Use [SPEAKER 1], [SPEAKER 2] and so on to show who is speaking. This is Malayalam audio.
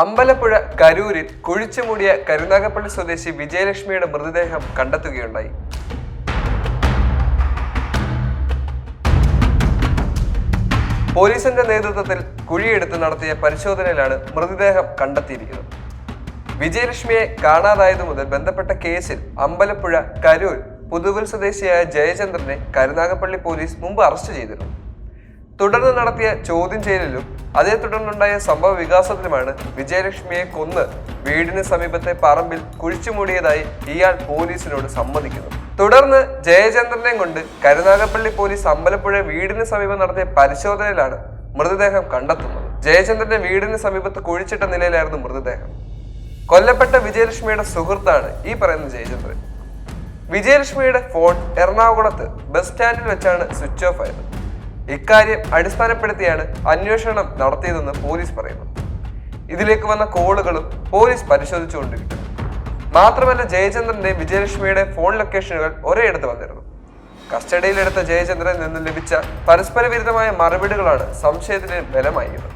[SPEAKER 1] അമ്പലപ്പുഴ കരൂരിൽ കുഴിച്ചുമൂടിയ കരുനാഗപ്പള്ളി സ്വദേശി വിജയലക്ഷ്മിയുടെ മൃതദേഹം കണ്ടെത്തുകയുണ്ടായി. പോലീസിന്റെ നേതൃത്വത്തിൽ കുഴിയെടുത്ത് നടത്തിയ പരിശോധനയിലാണ് മൃതദേഹം കണ്ടെത്തിയിരിക്കുന്നത്. വിജയലക്ഷ്മിയെ കാണാതായതു മുതൽ ബന്ധപ്പെട്ട കേസിൽ അമ്പലപ്പുഴ കരൂർ പുതുവൽ സ്വദേശിയായ ജയചന്ദ്രനെ കരുനാഗപ്പള്ളി പോലീസ് മുമ്പ് അറസ്റ്റ് ചെയ്തിരുന്നു. തുടർന്ന് നടത്തിയ ചോദ്യം ചെയ്യലിലും അതേ തുടർന്നുണ്ടായ സംഭവ വികാസത്തിലുമാണ് വിജയലക്ഷ്മിയെ കൊന്ന് വീടിന് സമീപത്തെ പറമ്പിൽ കുഴിച്ചുമൂടിയതായി ഇയാൾ പോലീസിനോട് സമ്മതിക്കുന്നു. തുടർന്ന് ജയചന്ദ്രനെ കൊണ്ട് കരുനാഗപ്പള്ളി പോലീസ് അമ്പലപ്പുഴ വീടിന് സമീപം നടത്തിയ പരിശോധനയിലാണ് മൃതദേഹം കണ്ടെത്തുന്നത്. ജയചന്ദ്രന്റെ വീടിന് സമീപത്ത് കുഴിച്ചിട്ട നിലയിലായിരുന്നു മൃതദേഹം. കൊല്ലപ്പെട്ട വിജയലക്ഷ്മിയുടെ സുഹൃത്താണ് ഈ പറയുന്ന ജയചന്ദ്രൻ. വിജയലക്ഷ്മിയുടെ ഫോൺ എറണാകുളത്ത് ബസ് സ്റ്റാൻഡിൽ വെച്ചാണ് സ്വിച്ച് ഓഫ് ആയത്. ഇക്കാര്യം അടിസ്ഥാനപ്പെടുത്തിയാണ് അന്വേഷണം നടത്തിയതെന്ന് പോലീസ് പറയുന്നു. ഇതിലേക്ക് വന്ന കോളുകളും പോലീസ് പരിശോധിച്ചുകൊണ്ടിരിക്കുന്നു. മാത്രമല്ല ജയചന്ദ്രന്റെ വിജയലക്ഷ്മിയുടെ ഫോൺ ലൊക്കേഷനുകൾ ഒരേയിടത്ത് വന്നിരുന്നു. കസ്റ്റഡിയിലെടുത്ത ജയചന്ദ്രൻ നിന്ന് ലഭിച്ച പരസ്പര വിരുദ്ധമായ മറുപടികളാണ് സംശയത്തിന് ബലമായത്